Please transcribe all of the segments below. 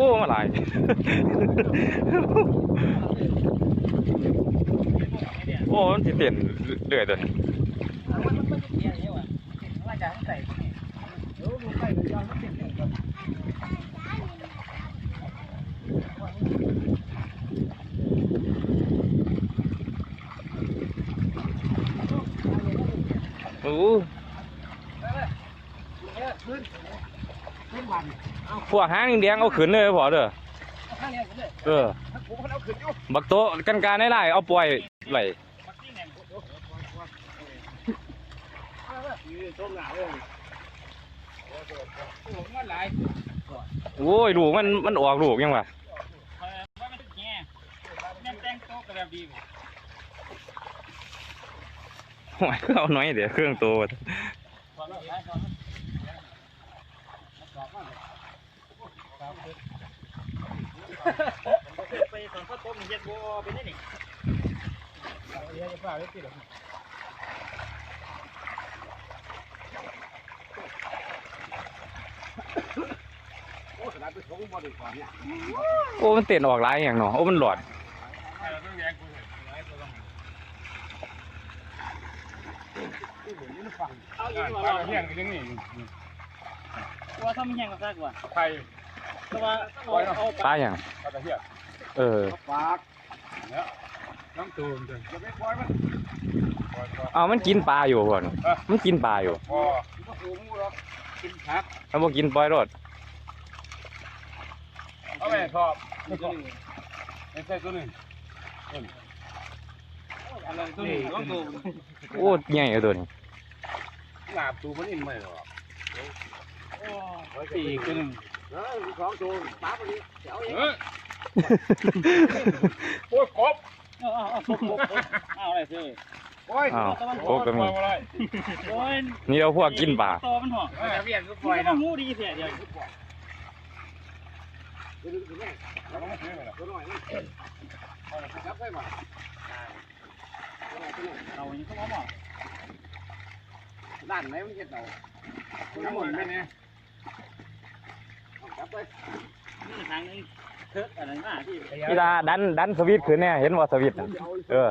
อ้มาหลายโอ้มันสิเต้นเรื่อยตัวนี้มันมันจะเกี่ยนเดี๋ยวดูใส่กันยเลยก่อนโอ้ ขึ้นขึ้นมันเอาพวกหางแดงเอาขึ้นเลยพอเด้อข้างเนี้ยขึ้นเลยเออถ้าผมเออบักโตกันการได้ไล่เอาปล่อยไหลโอ้ยลูกมันมันออกลูกยังวะเออว่ามันแง่แม่นแต่งโต๊ะกับแบบดีโอ้ยเอาน้อยเดี๋ยวเครื่องโตว ไปสอนข้าวต้มเย็นบัวเป็นนี่นี่เดี๋ยวจะเปล่าได้ติดหรอโอ้ มันเต้นออกหลายอย่างเนาะ โอ้ มันหลอดเอาอยู่ที่ปลาว่าเที่ยงยังนี่ ว่าถ้ามันแห้งก็ซะกว่าไข่แต่ว่าเอาเอาปลาอย่างปลาตะเพียนเออปากเนี่ยน้ำตูมจ้ะจะไม่ปล่อยมันปล่อยปล่อยเอามันกินปลาอยู่พ่อนมันกินปลาอยู่พอก็ถูกงูหรอกกินผักมันบ่กินปล่อยรถเอาไปชอบไม่ใช่ตัวหนึ่งอะไรตัวนี้ต้องดูโอ้ใหญ่เอาตัวนี้หนาบตูมันอินไม่หรอ กปีกตัวหนึ่งเฮ้ยสองตัวปลาพอดีเดี๋ยวเองโอ้ยกบเอาเอาเอาเอาอะไรซื้อโอ้ยอ้าวโอ้ก็มีอะไรโอ้ยนี่เราพวกกินปลาโตมันห่อตะเพียนก็ปปล่ล่ออยยนะน้ำมูดีเสียเดียวเราต้องซื้อเลยตัวน้อยจับได้มาเรายังเขาบอกด้านไหนมันเก็บเราน้ำมันไม่เนี่ย จับไปนี่ทางนึงเถอะอะไรมาที่พี่ตาดันดันสวิตช์ขึ้นแน่เห็นว่าสวิตช์น่ะเออ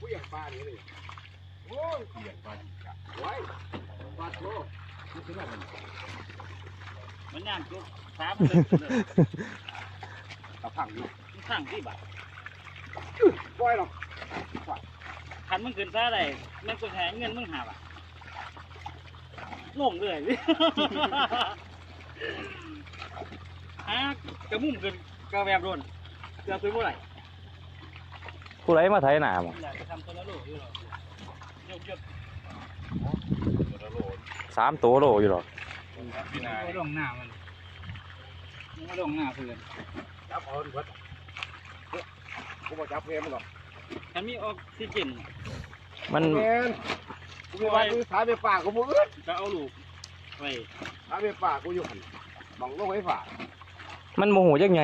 ผู้ใหญ่ปลานี่เลยโอ้ยผู้ใหญ่ปลาไว้ปลาโตมันย่างจุกสามเลยตะพังอยู่สั่งที่บ้าปล่อยหรอกคันมึงขึ้นซะอะไรแม่งกูแทนเงินมึงหาบ่ะลงเลย ฮะกระมุ่มขึ้นกระแบบโดนเกือบไปเมื่อไหร่ผู้ใดมาไถหน้าบ่อยากจะทำตัวละโลอยู่หรอกยกยกสามตัวโลอยู่หรอกพี่นายไม่ลงหน้ามันไม่ลงหน้าเพื่อนจับเอาดิเบิดกูบอกจับเพลมันหรอกฉันมีออกซิเจนมันเพลกูมีวันกูสายไปป่ากูมือก็เอาลูกไป สายไปป่ากูอยู่หันบังลงไว้ป่ามันโมโหจักไง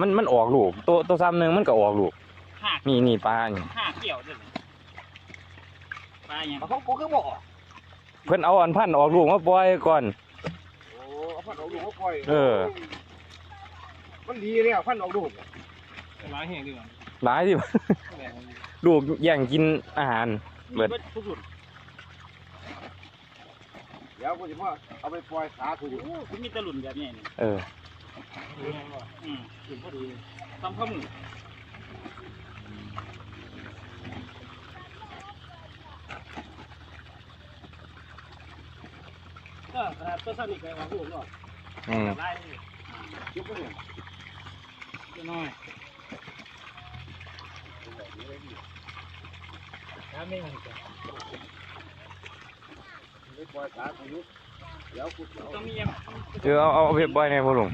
มันมันออกลูกตัวตัวซ้ำหนึงมันก็ออกลูกหักนี่นี่ปลานี่หักเกี่ยวด้วยปลาอย่างเขากูก็บอกเพิ่นเอาอันพันออกลูกมาปล่อยก่อน โอ้พันออกลูกเขาปล่อยเออ มันดีเลยพันออกลูกร้ายแห่งดีกว่าหลายที่ ลูกแย่งกินอาหาร เบิด ทุกสุดเดี๋ยวกูจะมาเอาไปปล่อยขากูอยู่โอ้คุณมีตะลุนแบบนี้นี่เออ อืมถึงพอดีทำข้าวหมูก็ตัวสนิทกับลูกเนาะอืมไล่ยุบไปเนี่ยน้อยถ้าไม่มันจะไปปล่อยขากูอยู่เดี๋ยวกูเอาต้องมียังเออ เอาเอาเอาไปปล่อยในพ่อลุง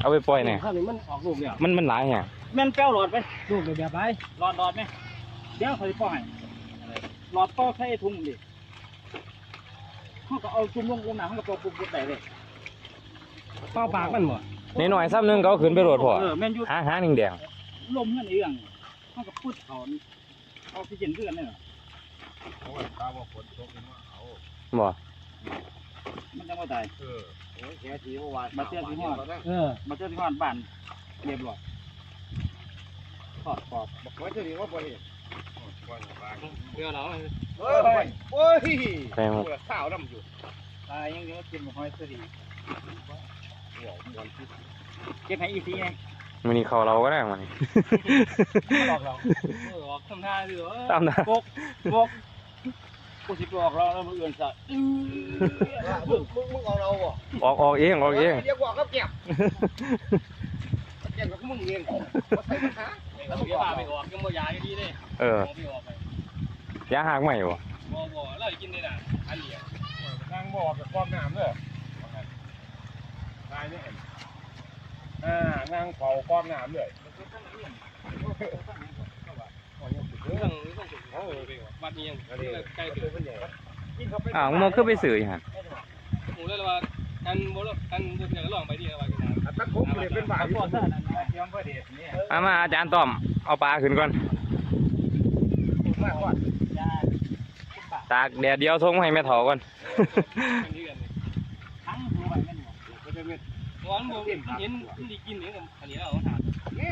เอาไปปล่อยในข้าวนี้มันออกลูกเนี่ยมันมันหลายแฮะแม่นแป้วหลอดไปลูกแบบไรหลอดหลอดไหมเดี๋ยวเขาจะป้อยหลอดป้อใส่ทุ่งดิเขาก็เอาจุ่มลงลงน้ำเขาก็ปอกปุ๊บปุ๊บได้เลยป้าปากมันหมดนี่หน่อยซ้ำหนึงก็เอาขึ้นไปโรดพ่อเออแม่นอยู่หาหางแดงลมเงินเอื้องเขาก็พุดถอนออกซิเจนเพื่อนเนี่ยเอาไว้ขา บอกฝนตกมาเอาๆบ่มันจะมาก็ตายเออโอ้ยแกทีเมื่อวานมาเตือนที่ห้องเออมาเจอที่ห้องบ้านเรียบร้อยทอดกรอบบอกว่าจะดีว่าบ่เห็นเดี๋ยวเราเฮ้ยโอ้ยใช่มั้ยข้าวดำอยู่ตายยังเยอะกินหอยสดีหัวมวนที่เก็บให้อีซีไงมันนี่เขาเราก็ได้มันนี่หลอกเราเออออกทำท่าดิเหรอตามนะกกกก กูสิบออกเราแล้วมืออื่นซะมึงมึงมึงเอาเราบ่ออกออกเองออกเองเรียกว่ากับแก็บแก็บกับมึงเองมาใส่ปัญหาแล้วมึงพาไปออกยังบ่ยายดีเลยเออมองไปออกไปยาหักใหม่บ่บ่บ่เรากินได้น่ะอันเดียวนั่งบ่อกับความน้ำเลยตายเนี่ยอ่านั่งเผาความน้ำเลยเรื่องนี้ต้องโอ้ไปวัดนี้ยังใกล้ถึงอ้าวมึงคือไปสื่ออีหั่นหมูเลยว่ากันบ่กันบ่เดี๋ยวลองไปดีว่ากันถ้าผมเลยเป็นบ่ายขอโทษนะเตรียมเพื่อเดชนี่เอามาอาจารย์ต้อมเอาปลาขึ้นก่อนมากกว่ายาตากแดดเดียวทงให้แม่เฒ่าก่อนกันที่กันทั้งดูไปกันอยู่ก็จะเป็นร้อนบ่เห็นมันดีกินนี่อันนี้เอาถามนี่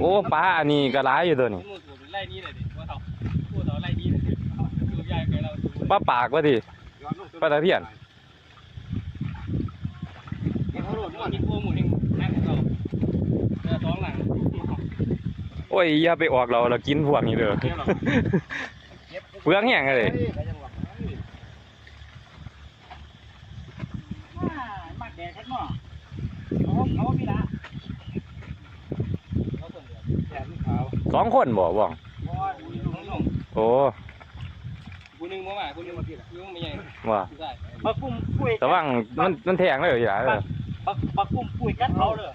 โอ้ปลาอันนี้ก็หลายอยู่ตัวนี้ ปลาปากว่าดิปลาตะเพียนเขาโดดมันกินพวกหมูเองนั่งเราเออท้องหลังโอ้ยอย่าไปออกเราเรากินพวกนี้เด้อเปลืองแห้งเลยมากแดดข้างนอกเขาเขาพี่ละเขาส่งเดียวแขนขาวสองคนบ่บ่องเพราะว่ากูนึงลงโอ้ กูนึงมากูนึงมาพี่กูไม่ใหญ่ว่าได้บักกุ้มปุ้ยแต่ว่ามันมันแทงเลยอย่าเออ บักบักกุ้มปุ้ยกัดเขาเลย